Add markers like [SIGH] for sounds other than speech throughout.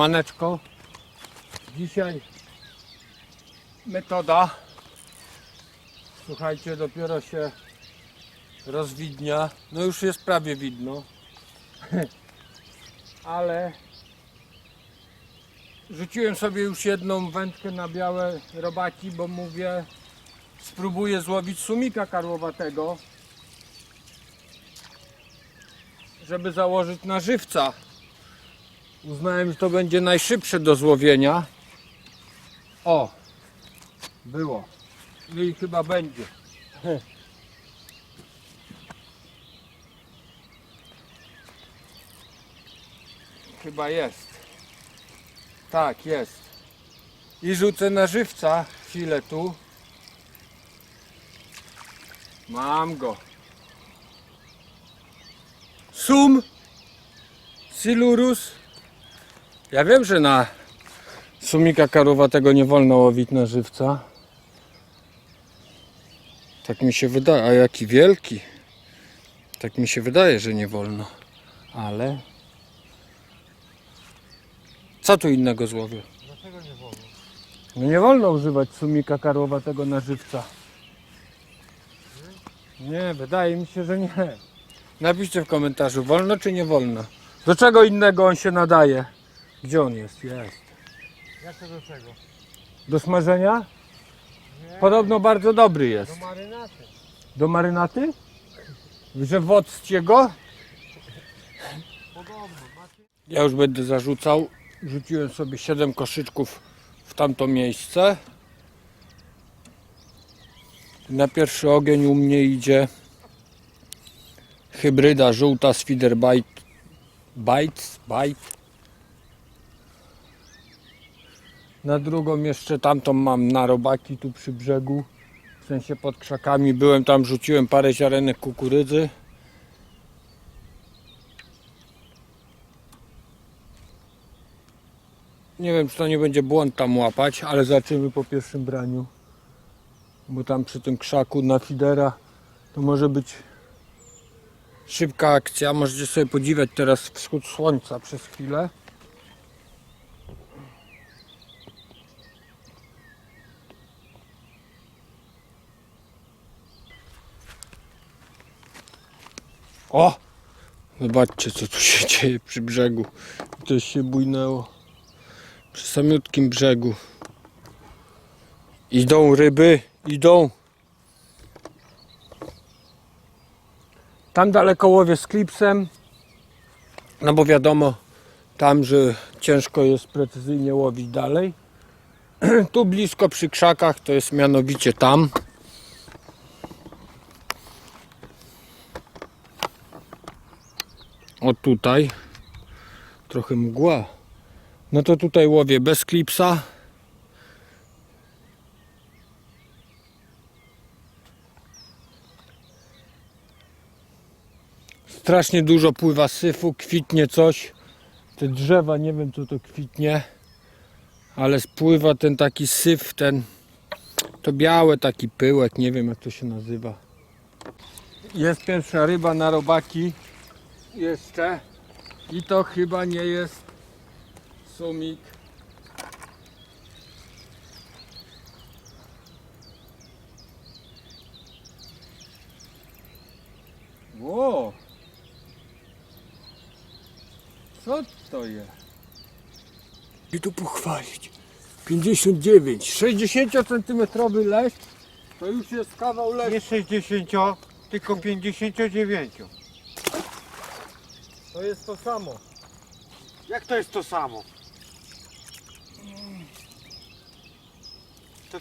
Siemaneczko. Dzisiaj metoda. Słuchajcie, dopiero się rozwidnia. No już jest prawie widno. [LAUGHS] Ale rzuciłem sobie już jedną wędkę na białe robaki, bo mówię, spróbuję złowić sumika karłowatego, żeby założyć na żywca. Uznałem, że to będzie najszybsze do złowienia. O, było. No i chyba będzie. [LAUGHS] Chyba jest. Tak, jest. I rzucę na żywca chwilę tu. Mam go. Sum Silurus. Ja wiem, że na sumika karłowatego nie wolno łowić na żywca. Tak mi się wydaje. A jaki wielki. Tak mi się wydaje, że nie wolno. Ale... Co tu innego złowię? Dlaczego nie wolno? No nie wolno używać sumika karłowatego na żywca. Nie, wydaje mi się, że nie. Napiszcie w komentarzu, wolno czy nie wolno. Do czego innego on się nadaje? Gdzie on jest? Jest. Jak to do czego? Do smażenia? Nie, Podobno bardzo dobry do jest. marynaty. Do marynaty? Że wodzcie go? Podobno. Macie... Ja już będę zarzucał. Rzuciłem sobie 7 koszyczków w tamto miejsce. Na pierwszy ogień u mnie idzie hybryda żółta z Feederbite Bites, Bite. Na drugą jeszcze tamtą mam na robaki tu przy brzegu. W sensie pod krzakami byłem tam, rzuciłem parę ziarenek kukurydzy. Nie wiem, czy to nie będzie błąd tam łapać, ale zobaczymy po pierwszym braniu. Bo tam przy tym krzaku na fidera to może być szybka akcja. Możecie sobie podziwiać teraz wschód słońca przez chwilę. O! Zobaczcie, co tu się [LAUGHS] dzieje przy brzegu. Coś się bujnęło przy samiutkim brzegu. Idą ryby, idą. Tam daleko łowię z klipsem, no bo wiadomo, tam, że ciężko jest precyzyjnie łowić dalej. [CLEARS THROAT] Tu blisko przy krzakach, to jest mianowicie tam. O tutaj, trochę mgła. No to tutaj łowię bez klipsa. Strasznie dużo pływa syfu, kwitnie coś. Te drzewa, nie wiem co to kwitnie, ale spływa ten taki syf, ten to białe taki pyłek, nie wiem jak to się nazywa. Jest pierwsza ryba na robaki jeszcze i to chyba nie jest sumik. Ło! Co to jest? I tu pochwalić. 59, 60 cm leś to już jest kawał leś. Nie 60, tylko 59. To jest to samo. Jak to jest to samo? To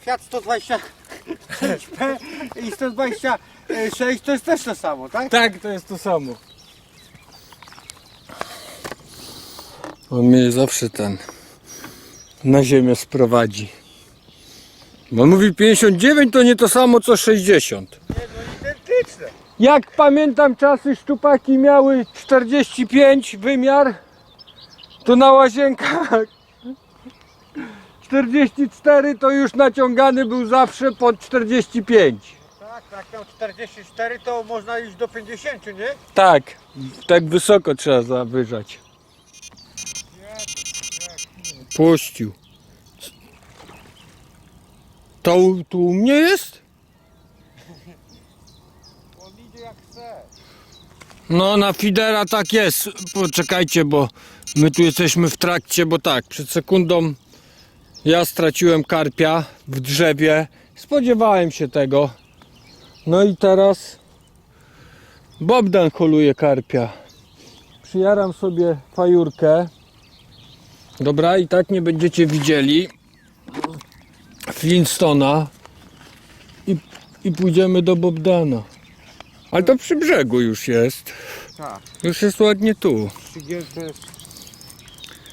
Fiat 126P i 126 to jest też to samo, tak? Tak, to jest to samo. On mnie zawsze ten na ziemię sprowadzi. Bo on mówi 59 to nie to samo co 60. Jak pamiętam czasy szczupaki miały 45 wymiar, to na łazienkach [LAUGHS] 44 to już naciągany był zawsze pod 45. Tak, jak miał 44 to można iść do 50, nie? Tak, tak wysoko trzeba zawyżać. Puścił. To tu u mnie jest? On idzie jak chce. No na Fidera tak jest. Poczekajcie, bo my tu jesteśmy w trakcie, bo tak, przed sekundą ja straciłem karpia w drzewie. Spodziewałem się tego. No i teraz Bogdan holuje karpia. Przyjaram sobie fajurkę. Dobra, i tak nie będziecie widzieli Flintstona i, i pójdziemy do Bogdana. Ale to przy brzegu już jest. Tak. Już jest ładnie tu. Przygięty jest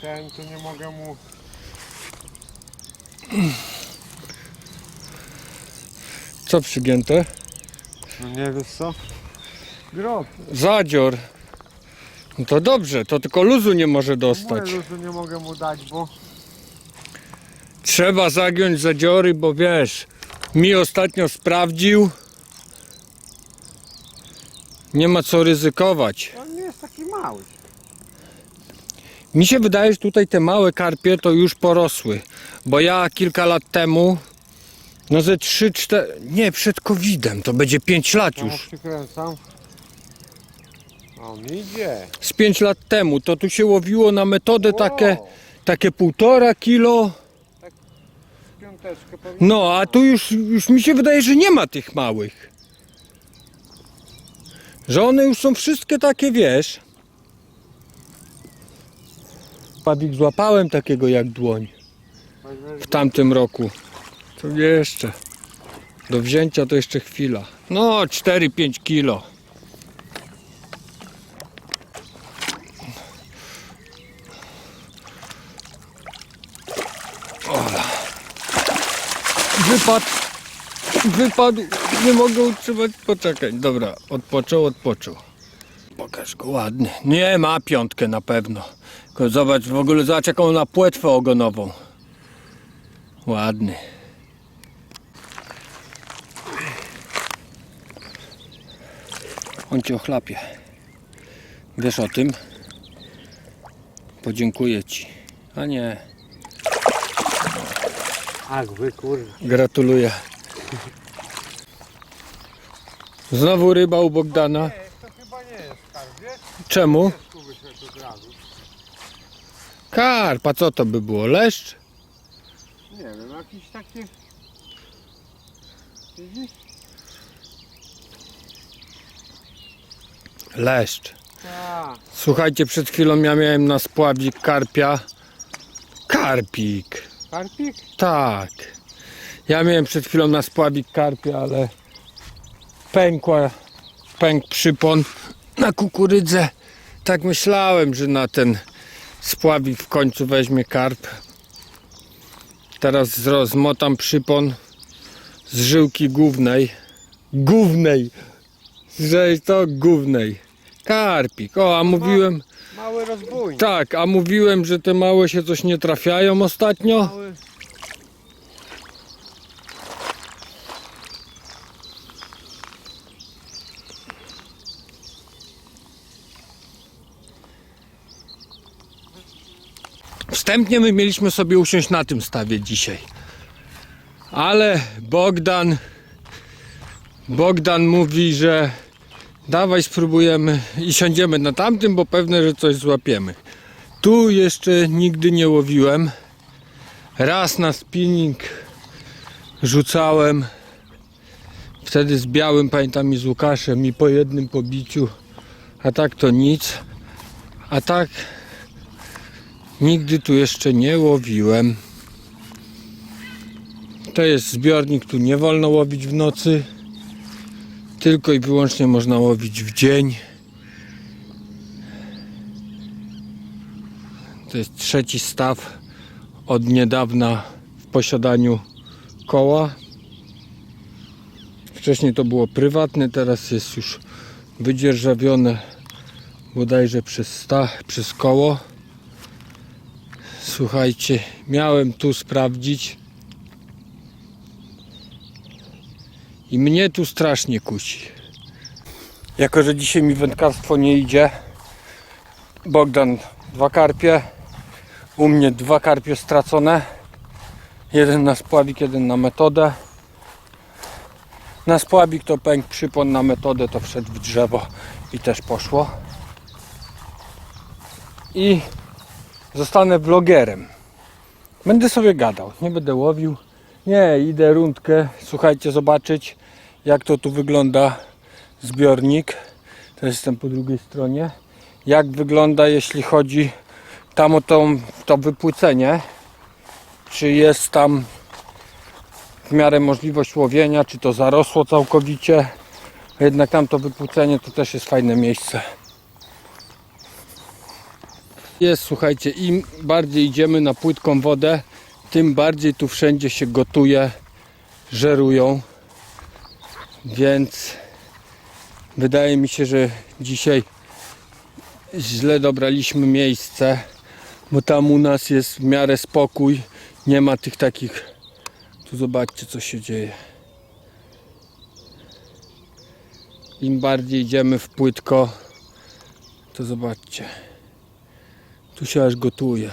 ten, to nie mogę mu... Co przygięte? No nie wiesz co? Grob. Zadzior. No to dobrze, to tylko luzu nie może dostać. Mówię, że nie mogę mu dać, bo... Trzeba zagiąć zadziory, bo wiesz, mi ostatnio sprawdził. Nie ma co ryzykować. On nie jest taki mały. Mi się wydaje, że tutaj te małe karpie to już porosły. Bo ja kilka lat temu, no ze 3, 4, nie, przed COVID-em, to będzie 5 lat Ja już. przykręcam. On idzie. Z 5 lat temu, to tu się łowiło na metodę takie, Wow. takie półtora kilo. Piąteczkę pewnie. No, a tu już, już mi się wydaje, że nie ma tych małych. Że one już są wszystkie takie, wiesz. Pawik złapałem takiego jak dłoń w tamtym roku. To jeszcze. Do wzięcia to jeszcze chwila. No, 4-5 kilo. Ola. Wypadł. Wypadł. Nie mogę utrzymać. Poczekaj. Dobra, odpoczął, odpoczął. Pokaż go ładny. Nie ma piątkę na pewno. Tylko zobacz, w ogóle zobacz jaką na płetwę ogonową. Ładny. On cię ochlapie. Wiesz o tym? Podziękuję ci. A nie, Ach, wy kurde. gratuluję. Znowu ryba u Bogdana. Nie, to chyba nie jest wiesz? Czemu? Tu wyszedł od razu. Karp, a co to by było? Leszcz? Nie wiem, jakiś taki... Widzisz? Leszcz. Tak. Słuchajcie, przed chwilą ja miałem na spławik karpia. Karpik. Karpik? Tak. Ja miałem przed chwilą na spławik karpia, ale pękła, pękł przypon na kukurydzę. Tak myślałem, że na ten spławik w końcu weźmie karp. Teraz rozmotam przypon z żyłki głównej. Głównej. Że to głównej. Karpik. O, a mówiłem, Mały rozbójnik. tak, a mówiłem, że te małe się coś nie trafiają ostatnio. Mały... Wstępnie my mieliśmy sobie usiąść na tym stawie dzisiaj. Ale Bogdan Bogdan mówi, że dawaj spróbujemy i siądziemy na tamtym, bo pewne, że coś złapiemy. Tu jeszcze nigdy nie łowiłem. Raz na spinning rzucałem. Wtedy z białym, pamiętam i z Łukaszem i po jednym pobiciu. A tak to nic. A tak Nigdy tu jeszcze nie łowiłem. To jest zbiornik, tu nie wolno łowić w nocy. Tylko i wyłącznie można łowić w dzień. To jest trzeci staw od niedawna w posiadaniu koła. Wcześniej to było prywatne, teraz jest już wydzierżawione bodajże przez, sta, przez koło. Słuchajcie, miałem tu sprawdzić i mnie tu strasznie kusi. Jako, że dzisiaj mi wędkarstwo nie idzie, Bogdan dwa karpie, U mnie dwa karpie stracone. Jeden na spławik, jeden na metodę. Na spławik to pęk przypon, na metodę to wszedł w drzewo i też poszło. I zostanę vlogerem. Będę sobie gadał, nie będę łowił. Nie, idę rundkę, słuchajcie, zobaczyć jak to tu wygląda zbiornik. To jestem po drugiej stronie. Jak wygląda jeśli chodzi tam o tą, to wypłycenie. Czy jest tam w miarę możliwość łowienia, czy to zarosło całkowicie. Jednak tam to wypłucenie to też jest fajne miejsce. Jest, słuchajcie, im bardziej idziemy na płytką wodę, tym bardziej tu wszędzie się gotuje, żerują. Więc wydaje mi się, że dzisiaj źle dobraliśmy miejsce, bo tam u nas jest w miarę spokój, nie ma tych takich. Tu zobaczcie, co się dzieje. Im bardziej idziemy w płytko, to zobaczcie. Tu się aż gotuje.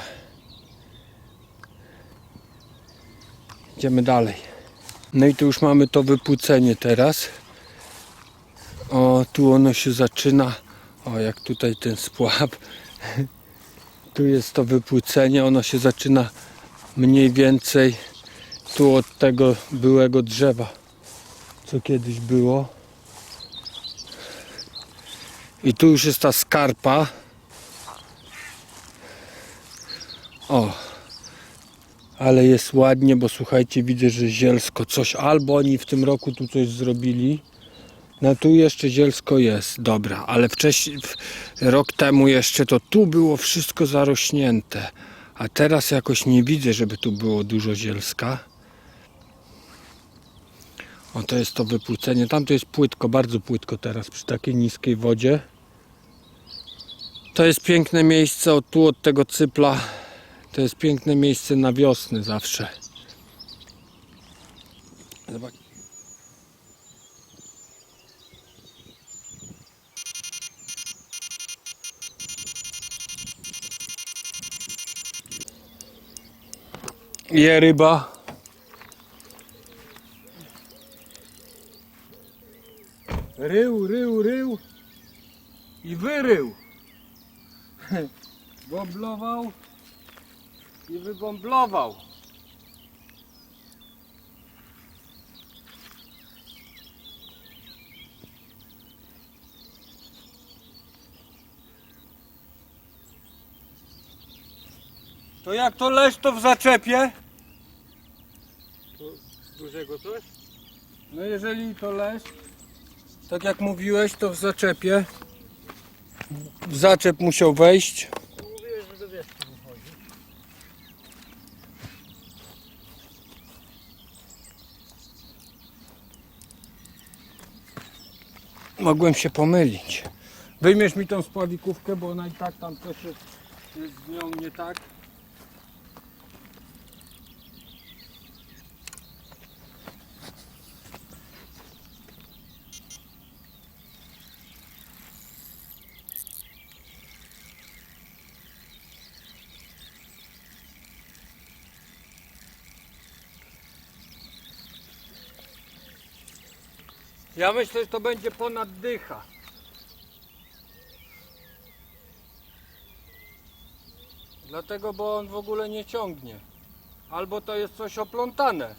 Idziemy dalej. No i tu już mamy to wypłucenie teraz. O, tu ono się zaczyna. O, jak tutaj ten spłab. [LAUGHS] Tu jest to wypłucenie. Ono się zaczyna mniej więcej tu od tego byłego drzewa, co kiedyś było. I tu już jest ta skarpa. O, ale jest ładnie, bo słuchajcie, widzę, że zielsko coś, albo oni w tym roku tu coś zrobili. No tu jeszcze zielsko jest, dobra, ale wcześniej, rok temu jeszcze to tu było wszystko zarośnięte, a teraz jakoś nie widzę, żeby tu było dużo zielska. O, to jest to wypłucenie, tam to jest płytko, bardzo płytko teraz przy takiej niskiej wodzie. To jest piękne miejsce, o tu od tego cypla, to jest piękne miejsce na wiosnę zawsze. Zobacz. Je ryba. Rył, rył, rył i wyrył. [LAUGHS] Bomblował i wybomblował. To jak to leż to w zaczepie? Dużego coś? No jeżeli to leż, tak jak mówiłeś, to w zaczepie. W zaczep musiał wejść. Mówiłem, że do wierzchu wychodzi. Mogłem się pomylić. Wyjmiesz mi tą spławikówkę, bo ona i tak tam też jest, z nią nie tak. Ja myślę, że to będzie ponad dycha. Dlatego, bo on w ogóle nie ciągnie. Albo to jest coś oplątane.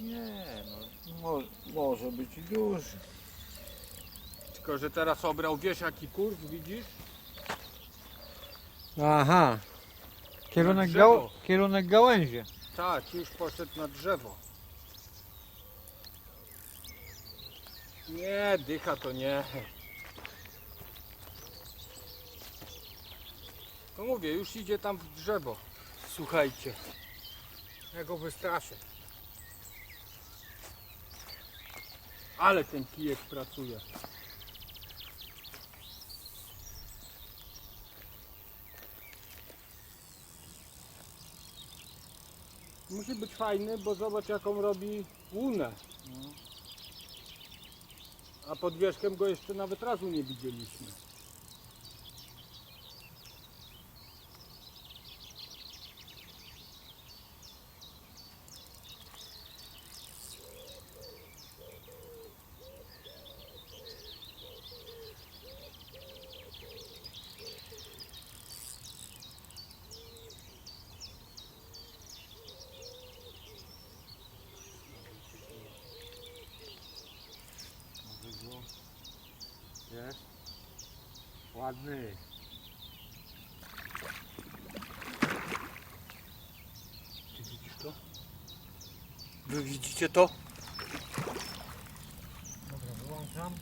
Nie, no mo, może być i duży. Tylko, że teraz obrał, wiesz jaki kurs, widzisz? Aha. Kierunek, drzewo. gał, kierunek gałęzie. Tak, już poszedł na drzewo. Nie, dycha to nie. To mówię, już idzie tam w drzewo. Słuchajcie. Ja go wystraszę. Ale ten kijek pracuje. Musi być fajny, bo zobacz jaką robi łunę. A pod wierzchem go jeszcze nawet razu nie widzieliśmy. Ładny. Ty widzisz to? Wy widzicie to? Dobra, wyłączam.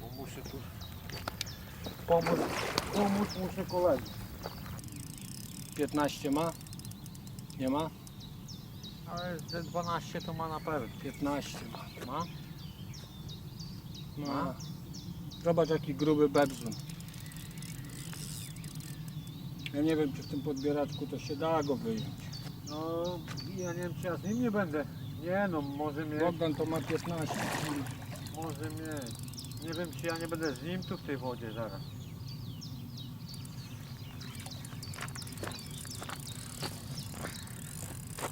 Bo muszę tu pomóc, pomóc muszę koledze. 15 ma? Nie ma? Ale ze 12 to ma na pewno. 15 ma. Ma? Ma. Zobacz jaki gruby bebzun. Ja nie wiem czy w tym podbieraczku to się da go wyjąć. No ja nie wiem czy ja z nim nie będę. Nie no, może mieć. Bogdan to ma 15 kg. Może mieć. Nie wiem czy ja nie będę z nim tu w tej wodzie zaraz.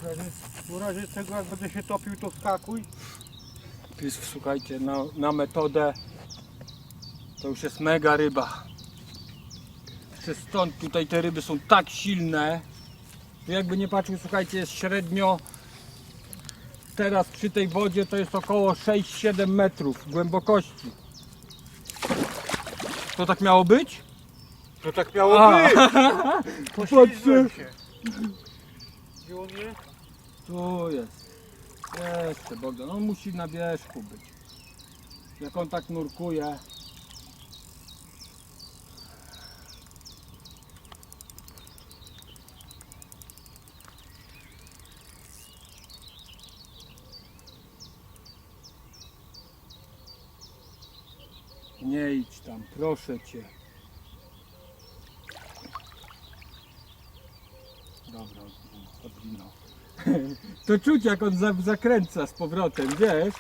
W razie- W razie czego jak będę się topił to skakuj. Jest, słuchajcie, na, na metodę to już jest mega ryba. Przez stąd tutaj te ryby są tak silne, że jakby nie patrzył, słuchajcie, jest średnio teraz przy tej wodzie to jest około 6-7 metrów głębokości. To tak miało być? To tak miało A. być. [LAUGHS] Poślizgłem się. Gdzie on jest? Tu jest. Jeszcze Bogdan, on musi na wierzchu być. Jak on tak nurkuje. Nie idź tam, proszę cię. Dobra, odwinął. [LAUGHS] To czuć jak on za- zakręca z powrotem, wiesz?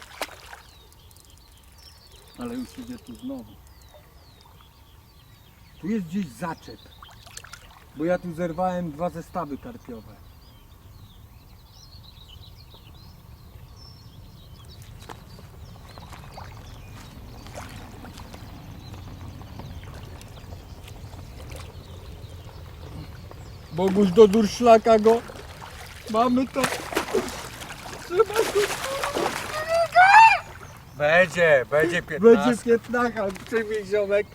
Ale już idzie tu znowu. Tu jest gdzieś zaczep. Bo ja tu zerwałem dwa zestawy karpiowe. Boguś do durszlaka go. Mamy to. Trzeba tu Będzie, będzie 15. Będzie piętnaka, przyjmij ziomek.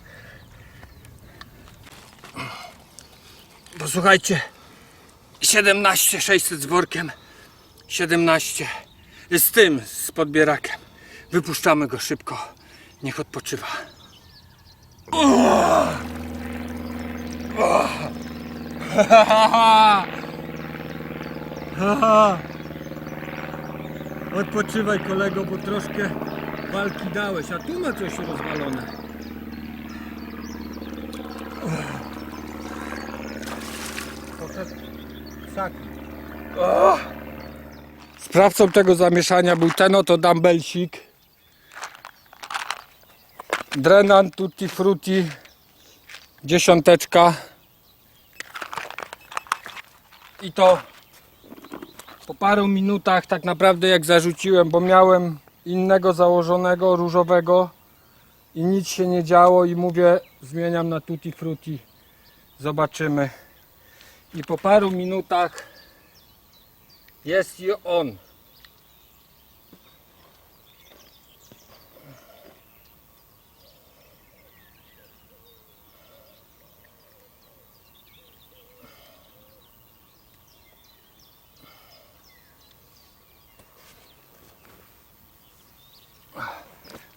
Posłuchajcie, 17 600 z workiem, 17 z tym, z podbierakiem. Wypuszczamy go szybko, niech odpoczywa. O! O! [LAUGHS] Odpoczywaj kolego, bo troszkę walki dałeś, a tu ma coś rozwalone. Poszedł ssaki. Sprawcą tego zamieszania był ten oto dumbbellsik. Drenan Tutti Frutti dziesiąteczka i to po paru minutach tak naprawdę jak zarzuciłem, bo miałem innego założonego, różowego i nic się nie działo i mówię zmieniam na Tutti Frutti. Zobaczymy. I po paru minutach jest on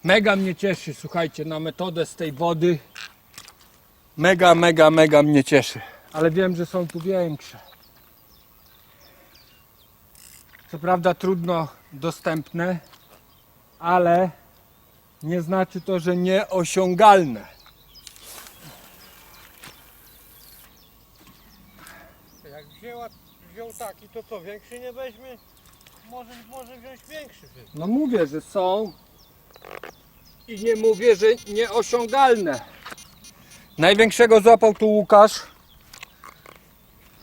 Mega mnie cieszy, słuchajcie, na metodę z tej wody. Mega, mega, mega mnie cieszy. Ale wiem, że są tu większe. Co prawda trudno dostępne, ale nie znaczy to, że nieosiągalne. Jak wzięła, wziął taki, to co, większy nie weźmie? Może, może wziąć większy. No mówię, że są i nie mówię, że nieosiągalne. Największego złapał tu Łukasz.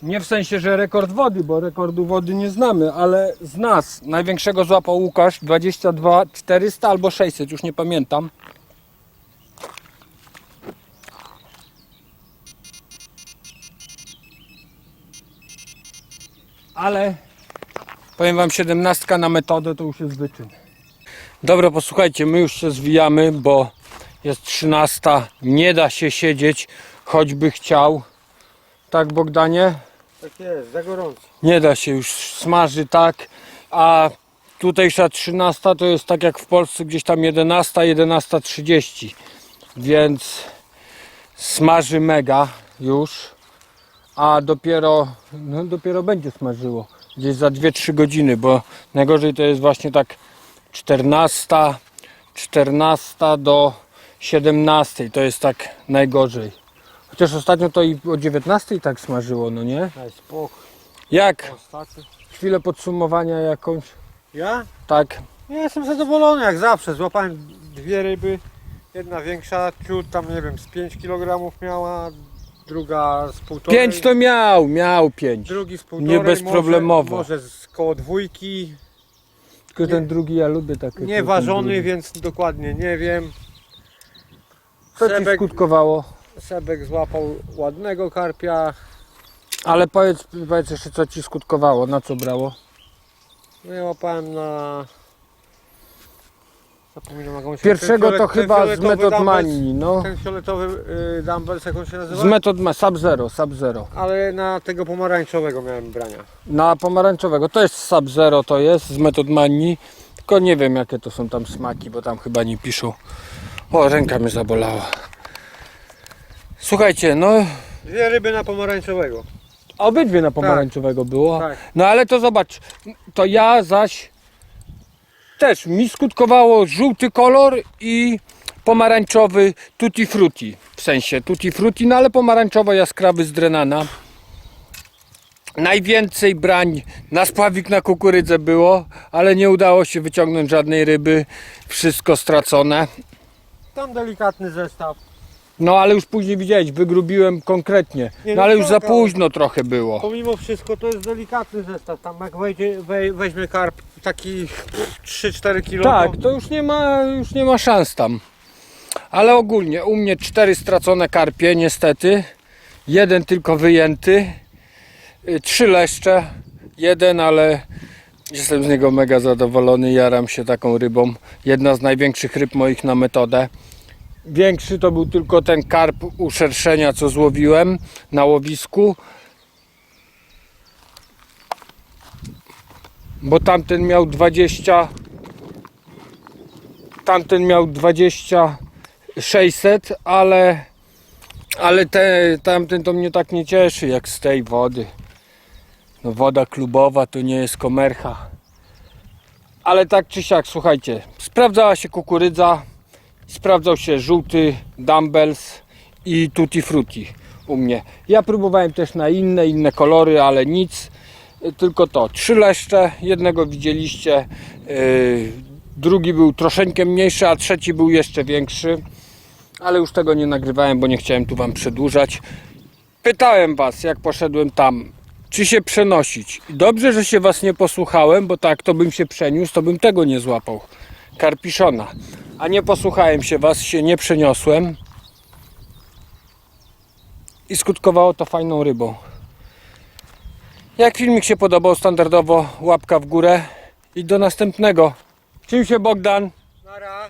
Nie w sensie, że rekord wody, bo rekordu wody nie znamy, ale z nas największego złapał Łukasz 22 400 albo 600, już nie pamiętam. Ale powiem wam 17 na metodę to już jest wyczyn. Dobra, posłuchajcie, my już się zwijamy, bo jest 13. Nie da się siedzieć, choćby chciał. Tak, Bogdanie? Tak jest, za gorąco. Nie da się już smaży tak, a tutejsza 13 to jest tak jak w Polsce gdzieś tam 11, 11.30, więc smaży mega już, a dopiero, no dopiero będzie smażyło gdzieś za 2-3 godziny, bo najgorzej to jest właśnie tak 14, 14 do 17, to jest tak najgorzej. Chociaż ostatnio to i o 19 tak smażyło, no nie? Daj spokój. Jak? Ostatni. Chwilę podsumowania jakąś. Ja? Tak. Ja jestem zadowolony jak zawsze. Złapałem dwie ryby. Jedna większa, ciut tam nie wiem, z 5 kg miała, druga z półtorej. Pięć to miał, miał pięć. Drugi z półtorej. Nie bezproblemowo. Może, może z koło dwójki. Tylko ten drugi ja lubię takie. Nie ważony, więc dokładnie nie wiem. Co ci Sebek, skutkowało? Sebek złapał ładnego karpia. Ale powiedz, powiedz jeszcze co ci skutkowało, na co brało? No ja łapałem na... Zapominam jak on się Pierwszego ten to fiolet- ten chyba z fioletowy metod dumbbells- manii, no. Ten fioletowy y, dumbbells, jak on się nazywa? Z metod ma, sub zero, sub zero. Ale na tego pomarańczowego miałem brania. Na pomarańczowego, to jest sub zero to jest, z metod manii. Tylko nie wiem jakie to są tam smaki, bo tam chyba nie piszą. O, ręka mnie zabolała. Słuchajcie, no Dwie ryby na pomarańczowego. obydwie na pomarańczowego było. Tak. No ale to zobacz, to ja zaś też mi skutkowało żółty kolor i pomarańczowy tutti frutti. W sensie tutti frutti, no ale pomarańczowo jaskrawy z drenana. Najwięcej brań na spławik na kukurydzę było, ale nie udało się wyciągnąć żadnej ryby. Wszystko stracone. Tam delikatny zestaw. No ale już później widziałeś, wygrubiłem konkretnie. Nie, No no ale już za tak, ale- późno trochę było. Pomimo wszystko to jest delikatny zestaw. Tam jak wejdzie, wej, weźmie karp taki 3-4 kg. Tak, to już nie ma, już nie ma szans tam. Ale ogólnie u mnie cztery stracone karpie, niestety. Jeden tylko wyjęty. Y, Trzy leszcze. Jeden, ale jestem z niego mega zadowolony. Jaram się taką rybą. Jedna z największych ryb moich na metodę. Większy to był tylko ten karp uszerszenia, co złowiłem na łowisku. Bo tamten miał 20 tamten miał 20 600, ale ale te, tamten to mnie tak nie cieszy jak z tej wody. No woda klubowa to nie jest komercha. Ale tak czy siak, słuchajcie, sprawdzała się kukurydza, sprawdzał się żółty dumbbells i tutti frutti u mnie. Ja próbowałem też na inne, inne kolory, ale nic. Tylko to, trzy leszcze, jednego widzieliście, yy, drugi był troszeczkę mniejszy, a trzeci był jeszcze większy. Ale już tego nie nagrywałem, bo nie chciałem tu Wam przedłużać. Pytałem Was, jak poszedłem tam, czy się przenosić. Dobrze, że się Was nie posłuchałem, bo tak, to bym się przeniósł, to bym tego nie złapał. Karpiszona. A nie posłuchałem się Was, się nie przeniosłem. I skutkowało to fajną rybą. Jak filmik się podobał, standardowo łapka w górę i do następnego. Czym się Bogdan? Nara.